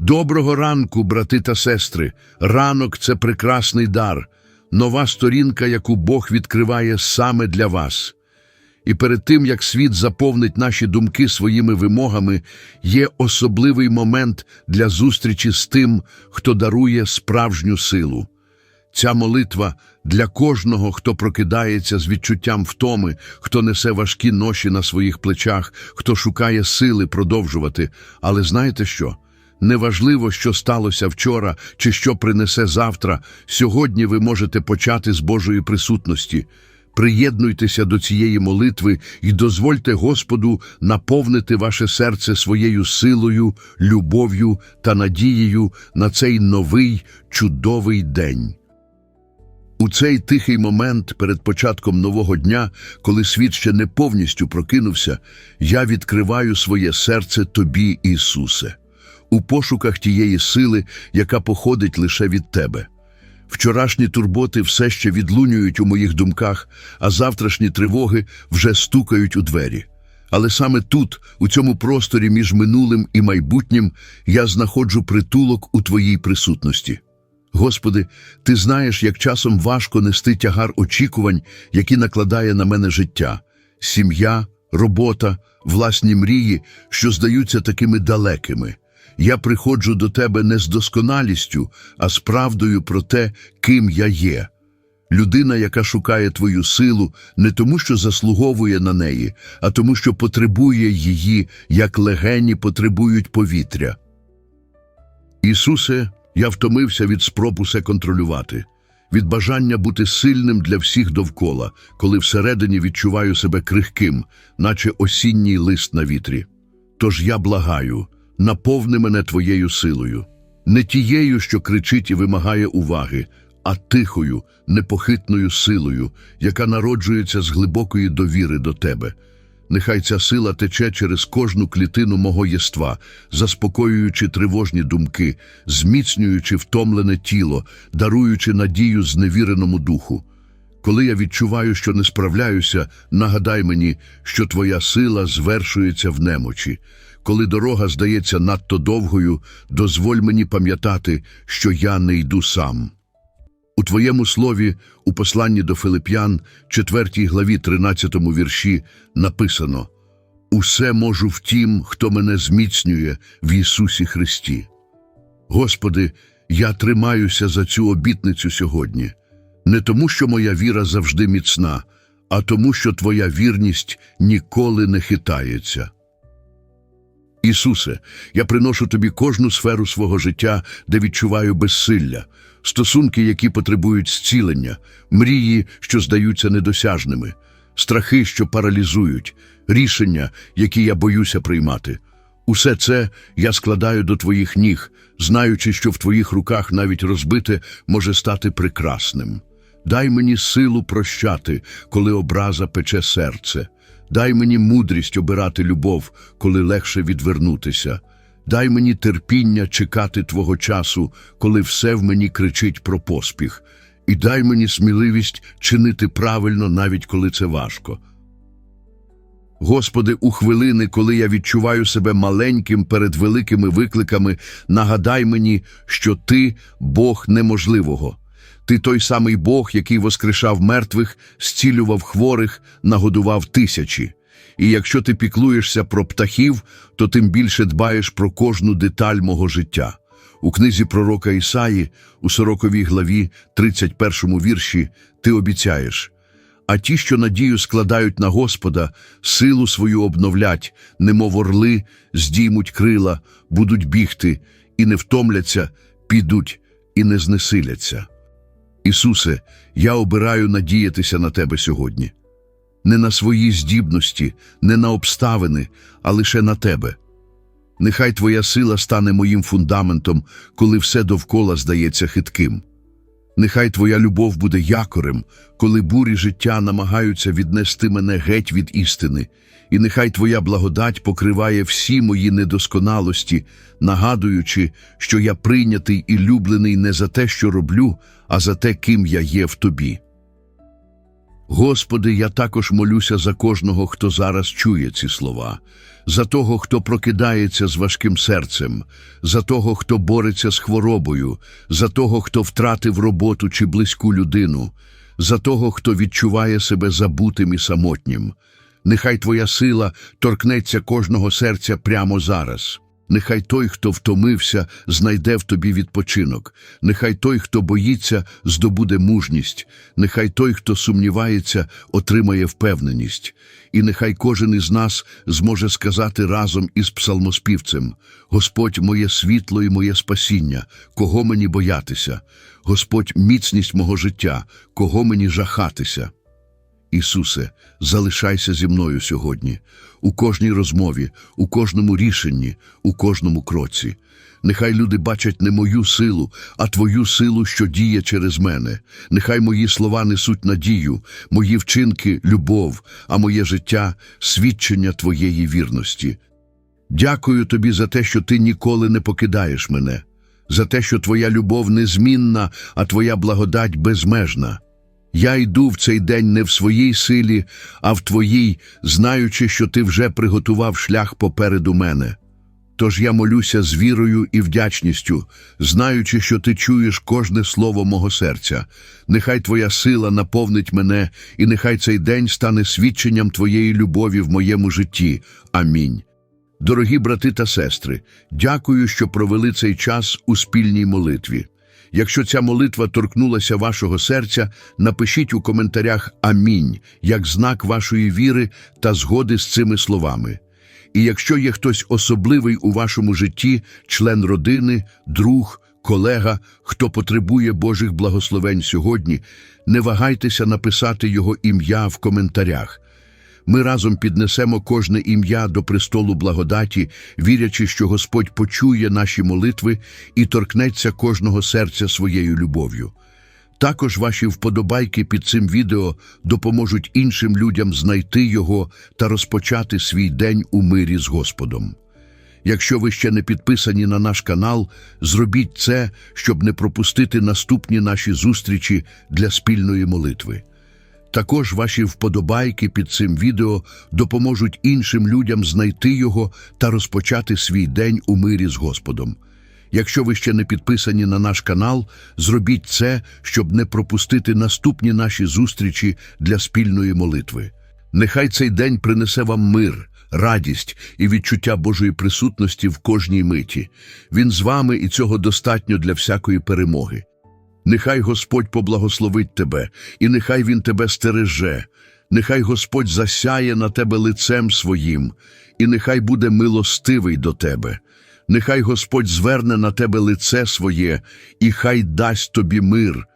Доброго ранку, брати та сестри. Ранок це прекрасний дар, нова сторінка, яку Бог відкриває саме для вас. І перед тим, як світ заповнить наші думки своїми вимогами, є особливий момент для зустрічі з тим, хто дарує справжню силу. Ця молитва для кожного, хто прокидається з відчуттям втоми, хто несе важкі ноші на своїх плечах, хто шукає сили продовжувати. Але знаєте що? Неважливо, що сталося вчора чи що принесе завтра, сьогодні ви можете почати з Божої присутності. Приєднуйтеся до цієї молитви і дозвольте Господу наповнити ваше серце своєю силою, любов'ю та надією на цей новий чудовий день. У цей тихий момент перед початком нового дня, коли світ ще не повністю прокинувся, я відкриваю своє серце Тобі, Ісусе, у пошуках тієї сили, яка походить лише від Тебе. Вчорашні турботи все ще відлунюють у моїх думках, а завтрашні тривоги вже стукають у двері. Але саме тут, у цьому просторі між минулим і майбутнім, я знаходжу притулок у Твоїй присутності. Господи, Ти знаєш, як часом важко нести тягар очікувань, які накладає на мене життя, сім'я, робота, власні мрії, що здаються такими далекими. Я приходжу до Тебе не з досконалістю, а з правдою про те, ким я є. Людина, яка шукає Твою силу, не тому, що заслуговує на неї, а тому, що потребує її, як легені потребують повітря. Ісусе, я втомився від спроб усе контролювати, від бажання бути сильним для всіх довкола, коли всередині відчуваю себе крихким, наче осінній лист на вітрі. Тож я благаю, наповни мене Твоєю силою, не тією, що кричить і вимагає уваги, а тихою, непохитною силою, яка народжується з глибокої довіри до Тебе. Нехай ця сила тече через кожну клітину мого єства, заспокоюючи тривожні думки, зміцнюючи втомлене тіло, даруючи надію зневіреному духу. Коли я відчуваю, що не справляюся, нагадай мені, що твоя сила звершується в немочі. Коли дорога здається надто довгою, дозволь мені пам'ятати, що я не йду сам. У твоєму слові, у посланні до Филип'ян, 4 главі 13 вірші, написано Усе можу в тім, хто мене зміцнює в Ісусі Христі. Господи, я тримаюся за цю обітницю сьогодні, не тому, що моя віра завжди міцна, а тому, що Твоя вірність ніколи не хитається. Ісусе, я приношу Тобі кожну сферу свого життя, де відчуваю безсилля, стосунки, які потребують зцілення, мрії, що здаються недосяжними, страхи, що паралізують, рішення, які я боюся приймати. Усе це я складаю до Твоїх ніг, знаючи, що в Твоїх руках навіть розбите може стати прекрасним. Дай мені силу прощати, коли образа пече серце. Дай мені мудрість обирати любов, коли легше відвернутися. Дай мені терпіння чекати Твого часу, коли все в мені кричить про поспіх. І дай мені сміливість чинити правильно, навіть коли це важко. Господи, у хвилини, коли я відчуваю себе маленьким перед великими викликами, нагадай мені, що Ти – Бог неможливого. Ти той самий Бог, який воскрешав мертвих, зцілював хворих, нагодував тисячі. І якщо ти піклуєшся про птахів, то тим більше дбаєш про кожну деталь мого життя. У книзі пророка Ісаї, у 40 главі, 31 вірші, ти обіцяєш а ті, що надію складають на Господа, силу свою обновлять, немов орли, здіймуть крила, будуть бігти, і не втомляться, підуть і не знесиляться. Ісусе, я обираю надіятися на Тебе сьогодні. Не на свої здібності, не на обставини, а лише на Тебе. Нехай Твоя сила стане моїм фундаментом, коли все довкола здається хитким. Нехай Твоя любов буде якорем, коли бурі життя намагаються віднести мене геть від істини, і нехай Твоя благодать покриває всі мої недосконалості, нагадуючи, що я прийнятий і люблений не за те, що роблю, а за те, ким я є в Тобі. Господи, я також молюся за кожного, хто зараз чує ці слова, за того, хто прокидається з важким серцем, за того, хто бореться з хворобою, за того, хто втратив роботу чи близьку людину, за того, хто відчуває себе забутим і самотнім. Нехай Твоя сила торкнеться кожного серця прямо зараз. Нехай той, хто втомився, знайде в тобі відпочинок. Нехай той, хто боїться, здобуде мужність. Нехай той, хто сумнівається, отримає впевненість. І нехай кожен із нас зможе сказати разом із псалмоспівцем: Господь моє світло і моє спасіння, кого мені боятися? Господь міцність мого життя, кого мені жахатися? Ісусе, залишайся зі мною сьогодні, у кожній розмові, у кожному рішенні, у кожному кроці. Нехай люди бачать не мою силу, а Твою силу, що діє через мене. Нехай мої слова несуть надію, мої вчинки любов, а моє життя свідчення Твоєї вірності. Дякую тобі за те, що ти ніколи не покидаєш мене, за те, що Твоя любов незмінна, а Твоя благодать безмежна. Я йду в цей день не в своїй силі, а в Твоїй, знаючи, що Ти вже приготував шлях попереду мене. Тож я молюся з вірою і вдячністю, знаючи, що ти чуєш кожне слово мого серця. Нехай Твоя сила наповнить мене, і нехай цей день стане свідченням Твоєї любові в моєму житті. Амінь. Дорогі брати та сестри, дякую, що провели цей час у спільній молитві. Якщо ця молитва торкнулася вашого серця, напишіть у коментарях Амінь як знак вашої віри та згоди з цими словами. І якщо є хтось особливий у вашому житті, член родини, друг, колега, хто потребує Божих благословень сьогодні, не вагайтеся написати його ім'я в коментарях. Ми разом піднесемо кожне ім'я до престолу благодаті, вірячи, що Господь почує наші молитви і торкнеться кожного серця своєю любов'ю. Також ваші вподобайки під цим відео допоможуть іншим людям знайти його та розпочати свій день у мирі з Господом. Якщо ви ще не підписані на наш канал, зробіть це, щоб не пропустити наступні наші зустрічі для спільної молитви. Також ваші вподобайки під цим відео допоможуть іншим людям знайти його та розпочати свій день у мирі з Господом. Якщо ви ще не підписані на наш канал, зробіть це, щоб не пропустити наступні наші зустрічі для спільної молитви. Нехай цей день принесе вам мир, радість і відчуття Божої присутності в кожній миті. Він з вами і цього достатньо для всякої перемоги. Нехай Господь поблагословить тебе, і нехай Він тебе стереже, нехай Господь засяє на тебе лицем своїм, і нехай буде милостивий до тебе. Нехай Господь зверне на тебе лице своє, і хай дасть тобі мир.